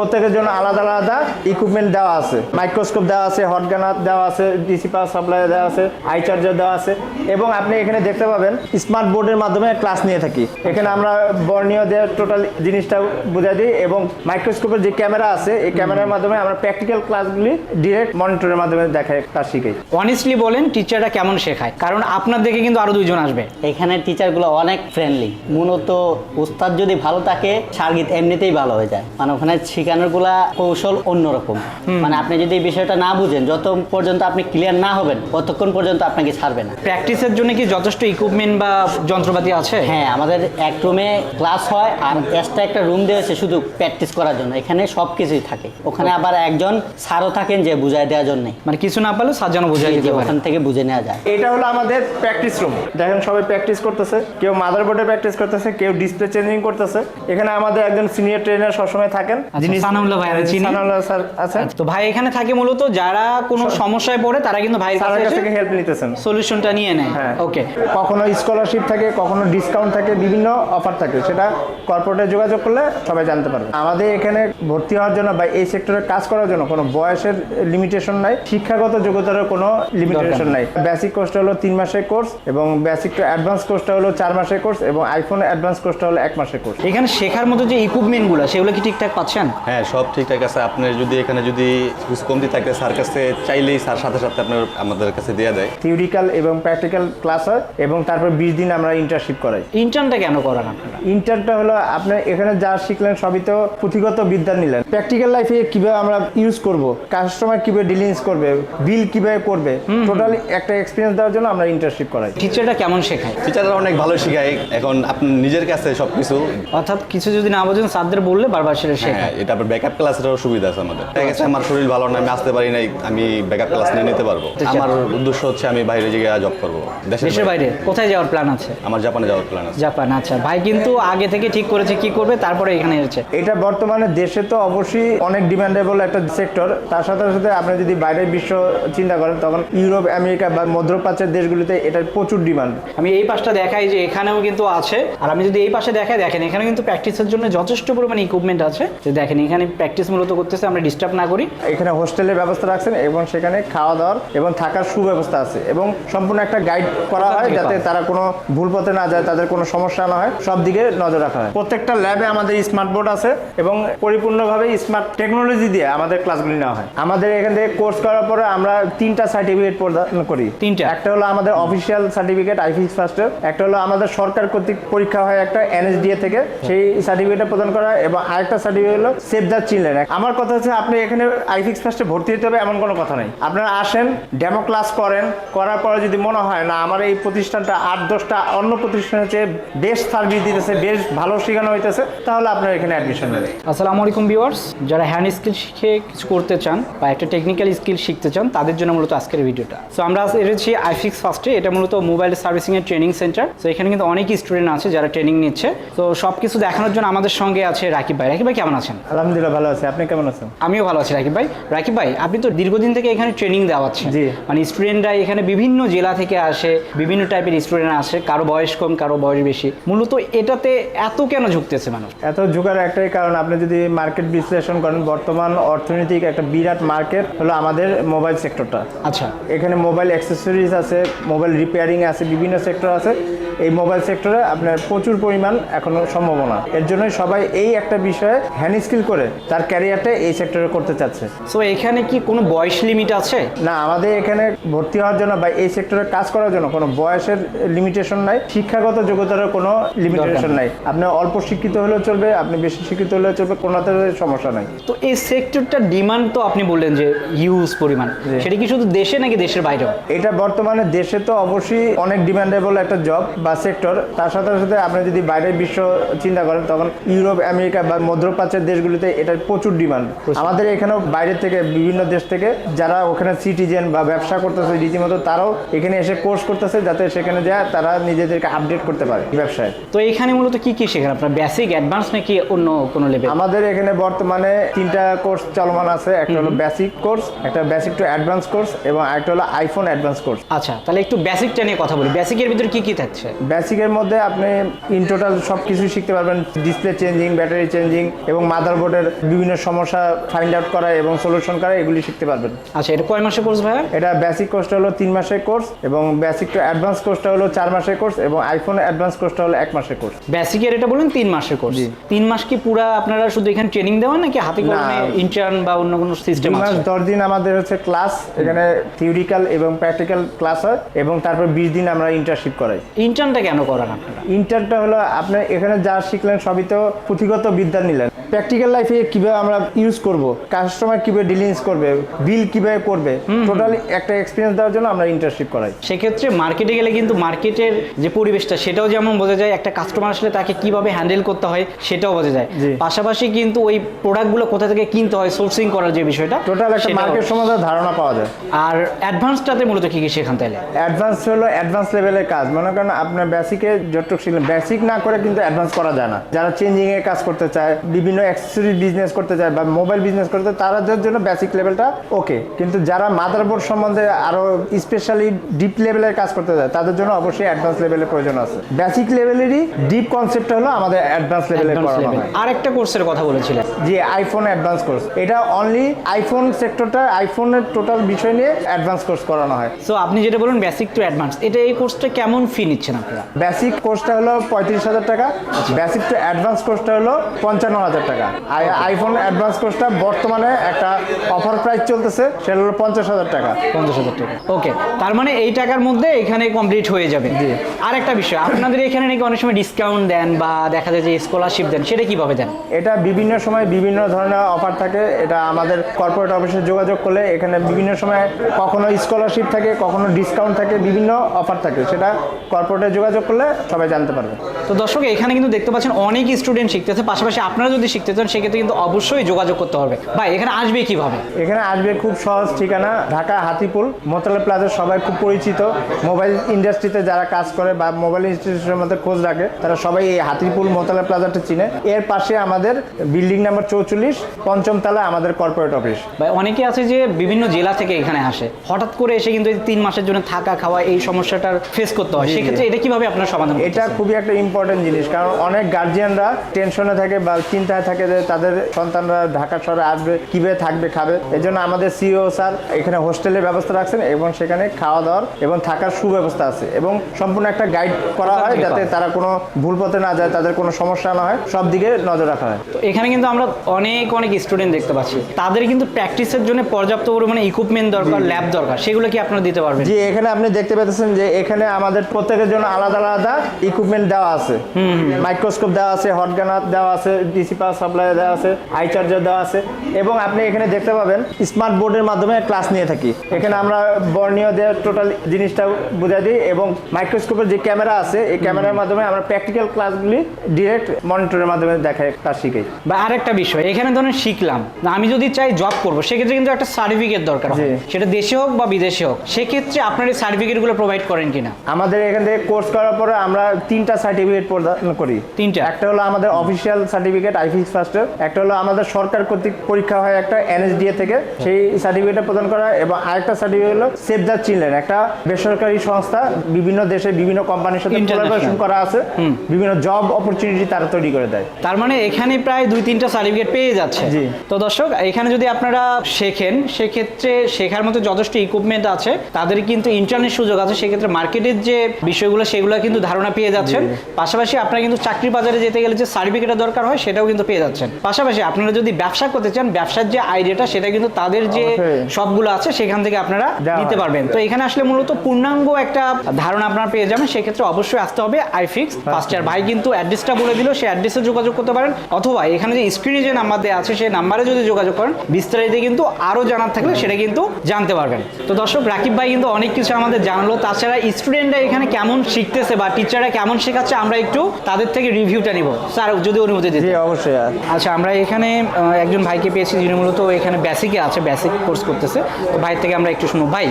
প্রত্যেকের জন্য আলাদা আলাদা ইকুইপমেন্ট দেওয়া আছে। মাইক্রোস্কোপ দেওয়া আছে হট গানার দেওয়া আছে ডিসি পাওয়ার সাপ্লাই দেওয়া আছে আই চার্জার দেওয়া আছে এবং আপনি এখানে দেখতে পাবেন স্মার্ট বোর্ডের মাধ্যমে ক্লাস নিয়ে থাকি। এখানে আমরা বর্ণীয় দিয়ে টোটাল জিনিসটা বুঝাই দিই এবং মাইক্রোস্কোপের যে ক্যামেরা আছে এই ক্যামেরার মাধ্যমে আমরা প্র্যাকটিক্যাল ক্লাসগুলি ডিরেক্ট মনিটরের মাধ্যমে দেখাই ক্লাস শিখাই। অনেস্টলি বলেন টিচাররা কেমন শেখায়? কারণ আপনার দেখে কিন্তু আরও দুইজন আসবে। এখানে টিচারগুলো অনেক ফ্রেন্ডলি মূলত উস্তাদ যদি ভালো থাকে সার্গিত এমনিতেই ভালো হয়ে যায়। মানে ওখানে শেখানোরগুলা কৌশল অন্যরকম। মানে আপনি যদি এই বিষয়টা না বুঝেন যত পর্যন্ত আপনি ক্লিয়ার না হবেন ততক্ষণ পর্যন্ত আপনাকে ছাড়বে না। প্র্যাকটিসের জন্য কি যথেষ্ট ইকুইপমেন্ট বা যন্ত্রপাতি আছে? হ্যাঁ আমাদের এক রুমে ক্লাস হয় আর এক্সট্রা একটা রুম দিয়েছে শুধু প্র্যাকটিস করার জন্য। এখানে সব কিছুই থাকে। ওখানে আবার একজন স্যারও থাকেন যে বুঝাই দেওয়ার জন্য। মানে কিছু না পারলে সাজানো বোঝাই দিতে পারে। ওখান থেকে বুঝে নেওয়া যায়। এটা হলো আমাদের প্র্যাকটিস রুম দেখেন সবাই প্র্যাকটিস করতেছে। কেউ মাদারবোর্ডে প্র্যাকটিস করতেছে কেউ ডিসপ্লে চেঞ্জিং করতেছে। এখানে আমাদের একজন সিনিয়র ট্রেনার সবসময় থাকেন আচ্ছা, সানাউল্লাহ ভাই চিনি। সানাউল্লাহ স্যার আছেন? তো ভাই এখানে থাকে মূলত যারা কোনো সমস্যায় পড়ে তারা কিন্তু ভাইয়ের কাছ থেকে হেল্প নিতেছেন। সলিউশনটা নিয়ে নেয়। হ্যাঁ। ওকে কখনো স্কলারশিপ থাকে কখনো ডিসকাউন্ট থাকে বিভিন্ন অফার থাকে। সেটা কর্পোরেটে যোগাযোগ করলে সবাই জানতে পারবে। আমাদের এখানে ভর্তি হওয়ার জন্য বা এই সেক্টরে কাজ করার জন্য কোনো বয়সের লিমিটেশন নাই শিক্ষাগত যোগ্যতারও কোনো লিমিটেশন নাই। বেসিক কোর্সটা হলো তিন মাসের কোর্স এবং বেসিক টু অ্যাডভান্স কোর্সটা হলো চার মাসের কোর্স এবং আইফোন অ্যাডভান্স কোর্সটা হলো এক মাসের কোর্স এখানে শেখার মতো যে ইকুইপমেন্টগুলো সেগুলো কি ঠিকঠাক পাচ্ছেন? হ্যাঁ সব ঠিকঠাক আছে। আপনার যদি এখানে যদি কিছু কমতি থাকে স্যার কাছে চাইলেই স্যার সাথে সাথে আপনার আমাদের কাছে দিয়ে দেয়। থিওরিক্যাল এবং প্র্যাকটিক্যাল ক্লাস হয় এবং তারপর বিশ দিন আমরা ইন্টার্নশিপ করাই। ইন্টার্নটা কেন করান আপনারা? ইন্টারটা হলো আপনি এখানে যা শিখলেন সবই তো পুঁথিগত বিদ্যা নিলেন। প্র্যাকটিক্যাল লাইফে কীভাবে আমরা ইউজ করব কাস্টমার কীভাবে ডিলিংস করবে বিল কীভাবে করবে টোটালি একটা এক্সপিরিয়েন্স দেওয়ার জন্য আমরা ইন্টার্নশিপ করাই। টিচারটা কেমন শেখায়? টিচাররা অনেক ভালো শেখায়। এখন আপনি নিজের কাছে সব কিছু অর্থাৎ কিছু যদি না বোঝেন স্যারদের বললে বারবার সেটা হ্যাঁ শেখায়। আপনার ব্যাকআপ ক্লাসেরও সুবিধা আছে আমাদের। দেখা গেছে আমার শরীর ভালো না আমি আসতে পারি নাই আমি ব্যাকআপ ক্লাস নিয়ে নিতে পারব। আমার উদ্দেশ্য হচ্ছে আমি বাইরে গিয়ে জব করব। দেশের বাইরে। কোথায় যাওয়ার প্ল্যান আছে? আমার জাপানে যাওয়ার প্ল্যান আছে। জাপান আচ্ছা। ভাই কিন্তু আগে থেকে ঠিক করেছে কি করবে তারপরে এখানে এসেছে। এটা বর্তমানে দেশে তো অবশ্যই অনেক ডিমান্ডেবল একটা সেক্টর তার সাথে সাথে আপনি যদি বাইরের বিশ্ব চিন্তা করেন তখন ইউরোপ আমেরিকা বা মধ্যপ্রাচ্যের দেশগুলিতে এটার প্রচুর ডিমান্ড আমি এই পাশটা দেখাই যে এখানেও কিন্তু আছে। আর আমি যদি এই পাশে দেখাই দেখেন এখানে কিন্তু প্র্যাকটিসের জন্য যথেষ্ট পরিমাণে ইকুইপমেন্ট আছে। যে দেখেন এখানে প্র্যাকটিস মূলত করতেছে আমরা ডিস্টার্ব না করি। এখানে হোস্টেলের ব্যবস্থা রাখছেন এবং সেখানে খাওয়া দাওয়ার এবং থাকার সুব্যবস্থা আছে এবং সম্পূর্ণ একটা গাইড করা হয় যাতে তারা কোনো ভুল পথে না যায় তাদের কোনো সমস্যা না হয় সব দিকে নজর রাখা হয়। প্রত্যেকটা ল্যাবে আমাদের স্মার্ট বোর্ড আছে এবং পরিপূর্ণভাবে স্মার্ট টেকনোলজি দিয়ে আমাদের ক্লাসগুলি নেওয়া হয়। আমাদের এখান থেকে কোর্স করার পরে আমরা তিনটা সার্টিফিকেট প্রদান করি। তিনটা? একটা হলো আমাদের অফিসিয়াল সার্টিফিকেট আইফিক্স ফার্স্টের একটা হলো আমাদের সরকার কর্তৃক পরীক্ষা হয় একটা এনএসডিএ থেকে। সেই সার্টিফিকেটটা প্রদান করা হয় এবং আরেকটা সার্টিফিকেট হলো সেভ দ্য চিলড্রেন। আমার কথা হচ্ছে আপনি এখানে আইফিক্স ফার্স্টে ভর্তি হতে হবে, এমন কোনো কথা নেই। আপনারা আসেন, ডেমো ক্লাস করেন, করার পরে যদি মনে হয়, না, আমার এই প্রতিষ্ঠানটা আট দশটা অন্য প্রতিষ্ঠানের চেয়ে বেস্ট সার্ভিস দিতেছে, বেশ ভালো শেখানো হইতেছে, তাহলে আপনার এখানে অ্যাডমিশন নেবেন। আসসালামু আলাইকুম ভিউয়ার্স যারা হ্যান্ড স্কিল শিখে কিছু করতে চান বা একটা টেকনিক্যাল স্কিল শিখতে চান, তাদের জন্য মূলত আজকের ভিডিওটা। সো আমরা এসেছি আইফিক্স ফার্স্টে, এটা মূলত মোবাইল সার্ভিসিং এর ট্রেনিং সেন্টার তো এখানে কিন্তু অনেক স্টুডেন্ট আছে যারা ট্রেনিং নিচ্ছে। তো সব কিছু দেখানোর জন্য আমাদের সঙ্গে আছে রাকিব ভাই। রাকিব ভাই, কেমন আছেন? আলহামদুলিল্লাহ ভালো আছে। আপনি কেমন আছেন? আমিও ভালো আছি রাকিব ভাই। রাকিব ভাই আপনি তো দীর্ঘদিন থেকে এখানে ট্রেনিং দেওয়াচ্ছেন। জি। মানে স্টুডেন্টরা এখানে বিভিন্ন জেলা থেকে আসে বিভিন্ন টাইপের স্টুডেন্ট আসে কারও বয়স কম কারও বয়স বেশি। মূলত এটাতে এত কেন ঝুঁকতেছে মানুষ? এত ঝুঁকার একটাই কারণ আপনি যদি মার্কেট বিশ্লেষণ করেন বর্তমান অর্থনৈতিক একটা বিরাট মার্কেট হলো আমাদের মোবাইল সেক্টরটা আচ্ছা। এখানে মোবাইল অ্যাক্সেসরিজ আছে মোবাইল রিপেয়ারিং আছে বিভিন্ন সেক্টর আছে। এই মোবাইল সেক্টরে আপনার প্রচুর পরিমাণ এখনও সম্ভাবনা। এর জন্যই সবাই এই একটা বিষয়ে হ্যান্ড স্কিল করে তার ক্যারিয়ারটা এই সেক্টরে করতে চাচ্ছে। সো এখানে কি কোনো বয়স লিমিট আছে? না আমাদের এখানে ভর্তি হওয়ার জন্য বা এই সেক্টরে কাজ করার জন্য কোনো বয়সের লিমিটেশন নাই শিক্ষাগত যোগ্যতারও কোনো লিমিটেশন নাই। আপনি অল্প শিক্ষিত হলেও চলবে আপনি বেশি শিক্ষিত হলেও চলবে কোনোতে সমস্যা নাই। তো এই সেক্টরটা ডিমান্ড তো আপনি বললেন যে হিউজ পরিমাণ। সেটা কি শুধু দেশে নাকি দেশের বাইরেও? এটা বর্তমানে দেশে তো অবশ্যই অনেক ডিমান্ডেবল একটা জব বা সেক্টর তার সাথে সাথে আপনি যদি বাইরের বিশ্ব চিন্তা করেন তখন ইউরোপ আমেরিকা বা মধ্যপ্রাচ্যের দেশগুলিতে এটার প্রচুর ডিমান্ড আমাদের এখানেও বাইরের থেকে বিভিন্ন দেশ থেকে যারা ওখানে সিটিজেন বা ব্যবসা করতেছে রীতিমতো তারাও এখানে এসে কোর্স করতেছে যাতে সেখানে যায় তারা নিজেদেরকে আপডেট করতে পারে ব্যবসায়। তো এখানে মূলত কি কি শেখান আপনার? বেসিক অ্যাডভান্স নাকি অন্য কোনো লেভেল আমাদের এখানে বর্তমানে তিনটা কোর্স চলমান আছে একটা হলো বেসিক কোর্স একটা বেসিক টু অ্যাডভান্স কোর্স এবং একটা হলো আইফোন অ্যাডভান্স কোর্স আচ্ছা তাহলে একটু বেসিকটা নিয়ে কথা বলি। বেসিকের ভিতরে কি কি থাকছে? বেসিকের মধ্যে আপনি ইন টোটাল সব কিছু শিখতে পারবেন। ডিসপ্লে চেঞ্জিং ব্যাটারি চেঞ্জিং এবং মাদারবোর্ডের বিভিন্ন সমস্যা ফাইন্ড আউট করা এবং সলিউশন করা এগুলি শিখতে পারবেন। আচ্ছা এটা কয় মাসের কোর্স ভাইয়া? এটা বেসিক কোর্সটা হলো তিন মাসের কোর্স এবং বেসিক টু অ্যাডভান্স কোর্সটা হলো চার মাসের কোর্স এবং আইফোন অ্যাডভান্স কোর্সটা হলো এক মাসের কোর্স বেসিকের এটা বলুন তিন মাসের কোর্স তিন মাস কি পুরা আপনারা শুধু এখানে ট্রেনিং দেওয়া নাকি হাতে কলমে ইন্টার্ন বা অন্য কোনো সিস্টেম আছে? দশ দিন আমাদের হচ্ছে ক্লাস এখানে থিওরিক্যাল এবং প্র্যাকটিক্যাল ক্লাস হয় এবং তারপর বিশ দিন আমরা ইন্টার্নশিপ করাই। ইন্টার্নটা কেন করান আপনারা? ইন্টার্নটা হলো, আপনি এখানে যা শিখলেন, সবই তো পুঁথিগত বিদ্যা নিলেন। প্র্যাকটিক্যাল লাইফে কীভাবে আমরা ইউজ করব? কাস্টমার কীভাবে ডিলিংস করবে? বিল কীভাবে করবে? টোটালি একটা এক্সপিরিয়েন্স দেওয়ার জন্য আমরা ইন্টার্নশিপ করাই। সেক্ষেত্রে মার্কেটে গেলে কিন্তু মার্কেটের যে পরিবেশটা সেটাও যেমন বোঝা যায় একটা কাস্টমার আসলে তাকে কীভাবে হ্যান্ডেল করতে হয় সেটাও বোঝা যায়। পাশাপাশি কিন্তু ওই প্রোডাক্টগুলো কোথা থেকে কিনতে হয় সোর্সিং করার যে বিষয়টা টোটাল একটা মার্কেট সম্বন্ধে ধারণা পাওয়া যায়। আর অ্যাডভান্সটাতে মূলত কি কি শেখান তাইলে? অ্যাডভান্স হলো অ্যাডভান্স লেভেলের কাজ। মনে করেন আপনার বেসিকে যতটুকু শিখলেন বেসিক না করে কিন্তু অ্যাডভান্স করা যায় না। যারা চেঞ্জিং এর কাজ করতে চায় বিভিন্ন অ্যাক্সেসরি বিজনেস করতে চায় বা মোবাইল বিজনেস করতে তাদের জন্য বেসিক লেভেলটা ওকে কিন্তু যারা মাদারবোর্ড সম্বন্ধে আরও স্পেশালি ডিপ লেভেলের কাজ করতে চায় তাদের জন্য অবশ্যই অ্যাডভান্স লেভেলের প্রয়োজন আছে। বেসিক লেভেলেরই ডিপ কনসেপ্ট হলো আমাদের অ্যাডভান্স লেভেলের করানো হয়। আর একটা কোর্সের কথা বলেছিলেন। যে আইফোন অ্যাডভান্স কোর্স এটা অনলি আইফোন সেক্টরটা আইফোনের টোটাল বিষয় নিয়ে অ্যাডভান্স কোর্স করানো হয়। সো আপনি যেটা বলুন বেসিক টু অ্যাডভান্স এটা এই কোর্সটা কেমন ফি নিচ্ছেন আপনারা? বেসিক কোর্সটা হলো পঁয়ত্রিশ হাজার টাকা বেসিক টু অ্যাডভান্স কোর্সটা হলো পঞ্চান্ন হাজার টাকা। আর আইফোন অ্যাডভান্স কোর্সটা বর্তমানে একটা অফার প্রাইস চলতেছে সেটা হলো পঞ্চাশ হাজার টাকা। পঞ্চাশ হাজার টাকা। ওকে তার মানে এই টাকার মধ্যে এখানে কমপ্লিট হয়ে যাবে। আর একটা বিষয় আপনাদের এখানে নাকি অনেক সময় ডিসকাউন্ট দেন বা দেখা যায় যে স্কলারশিপ দেন সেটা কীভাবে দেন? এটা বিভিন্ন সময় বিভিন্ন ধরনের অফার থাকে। এটা আমাদের কর্পোরেট অফিসে যোগাযোগ করলে এখানে বিভিন্ন সময় কখনো স্কলারশিপ থাকে কখনো ডিসকাউন্ট থাকে বিভিন্ন অফার থাকে। সেটা কর্পোরেটে যোগাযোগ করলে সবাই জানতে পারবে। তো দর্শক এখানে কিন্তু দেখতে পাচ্ছেন অনেক স্টুডেন্ট শিখতেছে। পাশাপাশি আপনারা যদি শিখতে চান সেক্ষেত্রে কিন্তু অবশ্যই যোগাযোগ করতে হবে। ভাই এখানে আসবে কীভাবে? এখানে আসবে খুব সহজ ঠিকানা ঢাকা হাতিপুল মোতালে প্লাজা সবাই খুব পরিচিত। মোবাইল ইন্ডাস্ট্রিতে যারা কাজ করে বা মোবাইল ইনস্টিটিউশনের মধ্যে খোঁজ রাখে তারা সবাই এই হাতিপুল মোতালে প্লাজাটা চিনে। এর পাশে আমাদের বিল্ডিং নাম্বার চৌচল্লিশ পঞ্চম তলায় আমাদের কর্পোরেট অফিস ভাই অনেকে আছে যে বিভিন্ন জেলা থেকে এখানে আসে। হঠাৎ করে এসে কিন্তু এই তিন মাসের জন্য থাকা খাওয়া এই সমস্যাটার ফেস করতে হয়। সেক্ষেত্রে এটা কীভাবে আপনার সমাধান এটা খুবই একটা ইম্পর্টেন্ট জিনিস কারণ অনেক গার্জিয়ানরা টেনশনে থাকে বা চিন্তায় থাকে যে তাদের সন্তানরা ঢাকা শহরে আসবে কীভাবে থাকবে খাবে। এই জন্য আমাদের সিও স্যার এখানে হোস্টেলের ব্যবস্থা রাখছেন এবং সেখানে খাওয়া দাওয়ার এবং থাকার সুব্যবস্থা আছে এবং সম্পূর্ণ একটা গাইড করা হয় যাতে তারা কোনো ভুল পথে না যায় তাদের কোনো সমস্যা না হয় সব দিকে নজর রাখা হয়। তো এখানে কিন্তু আমরা অনেক অনেক স্টুডেন্ট দেখতে পাচ্ছি। তাদের কিন্তু প্র্যাকটিসের জন্য পর্যাপ্ত পরিমাণে ইকুইপমেন্ট দরকার ল্যাব দরকার। সেগুলো কি আপনারা দিতে পারবেন? জি এখানে আপনি দেখতে পাচ্ছেন যে এখানে আমাদের প্রত্যেকের জন্য আলাদা আলাদা ইকুইপমেন্ট দেওয়া আছে। মাইক্রোস্কোপ দেওয়া আছে হট গানার দেওয়া আছে ডিসি পাওয়ার সাপ্লাই দেওয়া আছে আই চার্জার দেওয়া আছে এবং আপনি এখানে দেখতে পাবেন স্মার্ট বোর্ডের মাধ্যমে ক্লাস নিয়ে থাকি। এখানে আমরা বর্ণীয় দিয়ে টোটাল জিনিসটা বুঝাই দিই এবং মাইক্রোস্কোপের যে ক্যামেরা আছে এই ক্যামেরার মাধ্যমে আমরা প্র্যাকটিক্যাল ক্লাসগুলি ডিরেক্ট মনিটরের মাধ্যমে দেখাই ক্লাস শিখাই। বা আরেকটা বিষয় এখানে ধরুন শিখলাম। আমি যদি চাই জব করব সেক্ষেত্রে কিন্তু একটা সার্টিফিকেট দরকার হয়। সেটা দেশে হোক বা বিদেশে হোক সেক্ষেত্রে আপনার এই সার্টিফিকেটগুলো প্রোভাইড করেন কিনা? আমাদের এখান থেকে কোর্স করার পরে আমরা তিনটা সার্টিফিকেট প্রদান করি। তিনটা? একটা হলো আমাদের অফিসিয়াল সার্টিফিকেট আইফিক্স ফার্স্টের একটা হলো আমাদের সরকার কর্তৃক পরীক্ষা হয় একটা এনএসডিএ থেকে সেই সার্টিফিকেটটা প্রদান করা এবং আরেকটা সার্টিফিকেট হলো সেভ দ্য চিলড্রেন একটা বেসরকারি সংস্থা বিভিন্ন দেশে বিভিন্ন কোম্পানির সাথে। কোলাবোরেশন করা আছে বিভিন্ন জব অপরচুনিটি তারা তৈরি করে দেয়। তার মানে এখানে প্রায় দুই তিনটা সার্টিফিকেট পেয়ে যাচ্ছে। জি। তো দর্শক এখানে যদি আপনারা শেখেন সেক্ষেত্রে শেখার মতো যথেষ্ট ইকুইপমেন্ট আছে তাদের কিন্তু ইন্টারনেট সুযোগ আছে সেক্ষেত্রে মার্কেটের যে বিষয়গুলো সেগুলো কিন্তু ধারণা পেয়ে যাচ্ছেন। পাশাপাশি আপনারা কিন্তু চাকরি বাজারে যেতে গেলে যে সার্টিফিকেটের দরকার হয় সেটাও কিন্তু পেয়ে যাচ্ছেন। পাশাপাশি আপনারা যদি ব্যবসা করতে চান ব্যবসার যে আইডিয়াটা সেটা কিন্তু তাদের যে সবগুলো আছে সেখান থেকে আপনারা নিতে পারবেন। তো এখানে আসলে মূলত পূর্ণাঙ্গ একটা ধারণা আপনারা পেয়ে যাবেন। সেক্ষেত্রে অবশ্যই আসতে হবে আইফিক্স ফার্স্ট ইয়ার ভাই কিন্তু অ্যাড্রেসটা বলে দিল সেই অ্যাড্রেসে যোগাযোগ করতে পারেন। অথবা এখানে যে স্ক্রিনে যে নাম্বার দেওয়া আছে সেই নাম্বারে যদি যোগাযোগ করেন বিস্তারিত কিন্তু আরও জানার থাকলে সেটা কিন্তু জানতে পারবেন। তো দর্শক রাকিব ভাই কিন্তু অনেক কিছু আমাদের জানালো। তাছাড়া স্টুডেন্টরা এখানে কেমন শিখতেছে বা টিচাররা কেমন শেখাচ্ছে আমরা একটু তাদের থেকে রিভিউটা নিব। স্যার যদি অনুমতি দিতে অবশ্যই। আচ্ছা আমরা এখানে একজন ভাইকে পেয়েছি যিনি মূলত এখানে বেসিকে আছে বেসিক কোর্স করতেছে। তো ভাই থেকে আমরা একটু শুনব। ভাই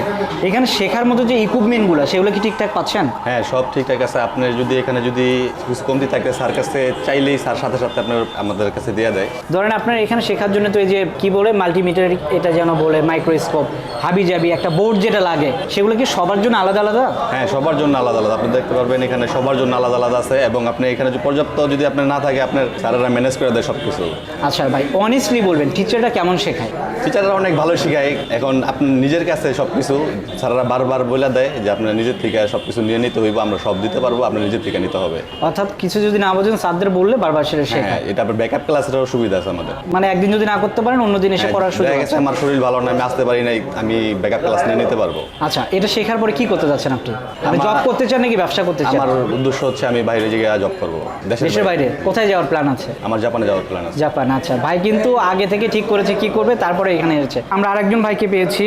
এখানে শেখার মতো যে ইকুইপমেন্টগুলো সেগুলো কি ঠিকঠাক পাচ্ছেন? হ্যাঁ সব ঠিকঠাক আছে। আপনার যদি এখানে যদি কিছু কমতি থাকে স্যার কাছে চাইলেই স্যার সাথে সাথে আপনার আমাদের কাছে দিয়ে দেয়। ধরেন আপনার এখানে শেখার জন্য তো এই যে কি বলে মাল্টিমিটার এটা যেন বলে মাইক্রোস্কোপ হাবি জাবি একটা বোর্ড যেটা লাগে সেগুলো কি সবার জন্য আলাদা আলাদা? হ্যাঁ সবার জন্য আলাদা আলাদা। আপনি দেখতে পারবেন এখানে সবার জন্য আলাদা আলাদা আছে এবং আপনি এখানে যে পর্যাপ্ত যদি আপনার না থাকে আপনার স্যারেরা ম্যানেজ করে দেয় সব কিছু আচ্ছা ভাই অনেস্টলি বলবেন টিচারটা কেমন শেখায়? টিচাররা অনেক ভালো শেখায়। এখন আপনি নিজের কাছে সব কিছু স্যারেরা বারবার বলে দেয় যে আপনার নিজের থেকে সব কিছু নিয়ে নিতে হইব আমরা সব দিতে পারব আপনার নিজের থেকে নিতে হবে। অর্থাৎ কিছু যদি না বোঝেন স্যারদের বললে বারবার সেটা হ্যাঁ শেখায়। এটা আপনার ব্যাকআপ ক্লাসেরও সুবিধা আছে আমাদের। মানে একদিন যদি না করতে পারেন অন্য দিন এসে হ্যাঁ, পড়ার সুযোগ আছে। আমার শরীর ভালো না আমি আসতে পারি নাই আমি ব্যাকআপ ক্লাস নিয়ে নিতে পারব। আচ্ছা এটা শেখার পরে কি করতে যাচ্ছেন আপনি? আপনি জব করতে চান নাকি ব্যবসা করতে চান? আমার উদ্দেশ্য হচ্ছে আমি বাইরে গিয়ে জব করব। দেশের বাইরে। কোথায় যাওয়ার প্ল্যান আছে? আমার জাপানে যাওয়ার প্ল্যান আছে। জাপান আচ্ছা। ভাই কিন্তু আগে থেকে ঠিক করেছে কি করবে তারপরে এখানে এসেছে। আমরা আরেকজন ভাইকে পেয়েছি।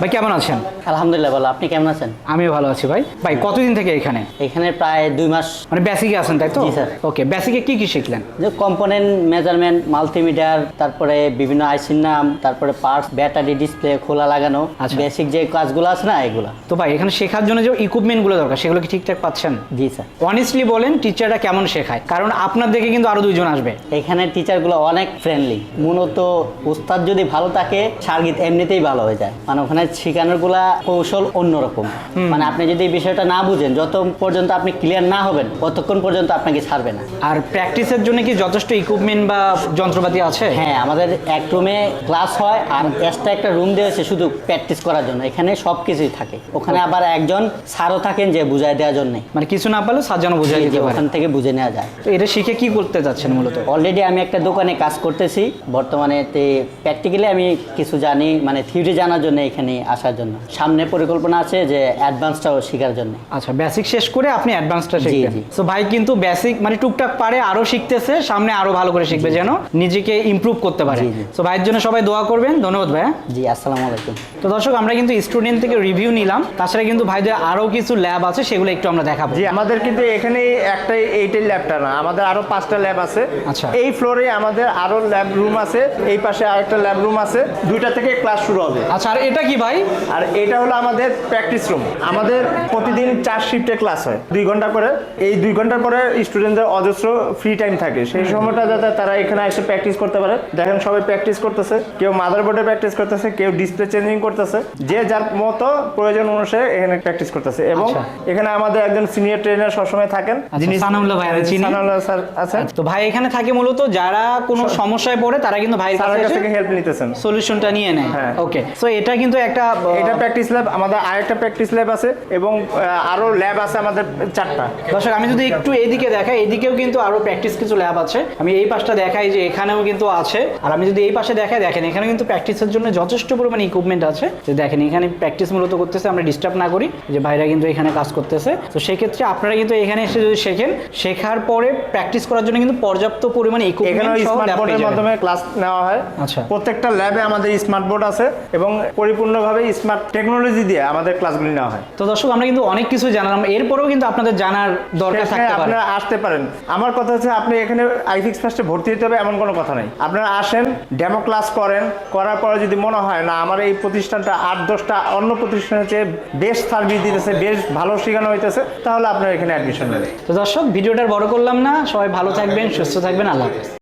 ভাই কেমন আছেন? আলহামদুলিল্লাহ ভালো। আপনি কেমন আছেন? আমিও ভালো আছি ভাই। ভাই কতদিন থেকে এখানে? এখানে প্রায় দুই মাস। মানে বেসিকে আছেন তাই তো? জি, স্যার। ওকে বেসিকে কি কি শিখলেন? যে কম্পোনেন্ট মেজারমেন্ট মাল্টিমিটার তারপরে বিভিন্ন আইসির নাম তারপরে পার্টস ব্যাটারি ডিসপ্লে খোলা লাগানো আচ্ছা। বেসিক যে কাজগুলো আছে না এগুলা। তো ভাই এখানে শেখার জন্য যে ইকুইপমেন্টগুলো দরকার সেগুলো কি ঠিকঠাক পাচ্ছেন? জি স্যার। অনেস্টলি বলেন টিচাররা কেমন শেখায়? কারণ আপনার দেখে কিন্তু আরও দুইজন আসবে। এখানে টিচারগুলো অনেক ফ্রেন্ডলি মূলত উস্তাদ যদি ভালো থাকে সার্গিত এমনিতেই ভালো হয়ে যায়। মানে ওখানে শেখানোরগুলা কৌশল অন্যরকম। মানে আপনি যদি বিষয়টা না বুঝেন যত পর্যন্ত আপনি ক্লিয়ার না হবেন ততক্ষণ পর্যন্ত আপনাকে ছাড়বে না। আর প্র্যাকটিসের জন্য কি যথেষ্ট ইকুইপমেন্ট বা যন্ত্রপাতি আছে? হ্যাঁ আমাদের এক রুমে ক্লাস হয় আর এক্সট্রা একটা রুম দিয়েছে শুধু প্র্যাকটিস করার জন্য। এখানে সব কিছুই থাকে। ওখানে আবার একজন স্যারও থাকেন যে বুঝাই দেওয়ার জন্য। মানে কিছু না পারলেও সাজানো বোঝাই দিতে ওখান থেকে বুঝে নেওয়া যায়। তো এটা শিখে কি করতে যাচ্ছেন মূলত? অলরেডি আমি একটা দোকানে কাজ করতেছি। বর্তমানে প্র্যাকটিক্যালি আমি কিছু জানি মানে থিওরি জানার জন্য এখানে আসার জন্য। সামনে পরিকল্পনা আছে যে অ্যাডভান্সটাও শেখার জন্য। আচ্ছা বেসিক শেষ করে আপনি অ্যাডভান্সটা শিখবেন। তো ভাই কিন্তু বেসিক মানে টুকটাক পারে আরও শিখতেছে সামনে আরও ভালো করে শিখবে যেন নিজেকে ইমপ্রুভ করতে পারে। তো ভাইয়ের জন্য সবাই দোয়া করবেন। ধন্যবাদ ভাইয়া। জি আসসালামু আলাইকুম। তো দর্শক আমরা কিন্তু স্টুডেন্ট থেকে রিভিউ নিলাম। তাছাড়া কিন্তু ভাইদের আরও কিছু ল্যাব আছে সেগুলো একটু আমরা দেখাবো। জি আমাদের কিন্তু এখানে একটাই এইটাই ল্যাবটা না আমাদের আরও পাঁচটা ল্যাব আছে। আচ্ছা। এই ফ্লোরে আমাদের আরও ল্যাব রুম আছে এই পাশে আরেকটা ল্যাব রুম আছে দুইটা থেকে ক্লাস শুরু হবে। আচ্ছা আর এটা কি ভাই? আর এটা হলো আমাদের প্র্যাকটিস রুম আমাদের প্রতিদিন চার শিফটে ক্লাস হয় দুই ঘণ্টা করে। এই দুই ঘণ্টার পরে স্টুডেন্টদের অজস্র ফ্রি টাইম থাকে। সেই সময়টা যাতে তারা এখানে এসে প্র্যাকটিস করতে পারে। দেখেন সবাই প্র্যাকটিস করতেছে কেউ মাদারবোর্ডে প্র্যাকটিস করতেছে কেউ ডিসপ্লে চেঞ্জিং করতেছে। যে যার মতো প্রয়োজন অনুসারে এখানে প্র্যাকটিস করতেছে। এবং আচ্ছা। এখানে আমাদের একজন সিনিয়র ট্রেনার সবসময় থাকেন। আচ্ছা, সানাউল্লাহ ভাই আমি সানাউল্লাহ স্যার আছেন। তো ভাই এখানে থাকে মূলত যারা কোনো সমস্যায় পড়ে তারা কিন্তু ভাইয়ের কাছ থেকে হেল্প নিতেছেন। সলিউশনটা নিয়ে নেয়। হ্যাঁ। ওকে সো এটা কিন্তু একটা এটা প্র্যাকটিস ল্যাব আমাদের আরেকটা প্র্যাকটিস ল্যাব আছে এবং আরও ল্যাব আছে আমাদের চারটা। দর্শক আমি যদি একটু এদিকে দেখাই এদিকেও কিন্তু আরও প্র্যাকটিস কিছু ল্যাব আছে। আমি এই পাশটা দেখাই যে এখানেও কিন্তু আছে। আর আমি যদি এই পাশে দেখাই দেখেন এখানে কিন্তু প্র্যাকটিসের জন্য যথেষ্ট পরিমাণে ইকুইপমেন্ট আছে। যে দেখেন এখানে প্র্যাকটিস মূলত করতেছে আমরা ডিস্টার্ব না করি যে ভাইরা কিন্তু এখানে কাজ করতেছে। তো সেক্ষেত্রে আপনারা কিন্তু এখানে এসে যদি শেখেন শেখার পরে প্র্যাকটিস করার জন্য কিন্তু পর্যাপ্ত পরিমাণে এখানেও ইকুইপমেন্ট সহ স্মার্ট lab বোর্ডের মাধ্যমে ক্লাস নেওয়া হয়। আচ্ছা। প্রত্যেকটা ল্যাবে আমাদের স্মার্ট বোর্ড আছে এবং পরিপূর্ণভাবে স্মার্ট টেকনোলজি দিয়ে আমাদের ক্লাসগুলি নেওয়া হয়। তো দর্শক আমরা কিন্তু অনেক কিছু জানলাম। এরপরেও কিন্তু আপনাদের জানার দরকার থাকতে পারে। আপনারা আসতে পারেন। আমার কথা হচ্ছে আপনি এখানে আইফিক্স ফার্স্টে ভর্তি হতে হবে এমন কোনো কথা নাই। আপনারা আসেন ডেমো ক্লাস করেন। করার পরে যদি মনে হয় না আমার এই প্রতিষ্ঠানটা আট দশটা অন্য প্রতিষ্ঠানের চেয়ে বেশ সার্ভিস দিতেছে বেশ ভালো শেখানো হইতেছে তাহলে আপনারা এখানে অ্যাডমিশন নেবেন। তো দর্শক ভিডিওটার বড় করলাম না। সবাই ভালো থাকবেন সুস্থ থাকবেন। আল্লাহ Gracias.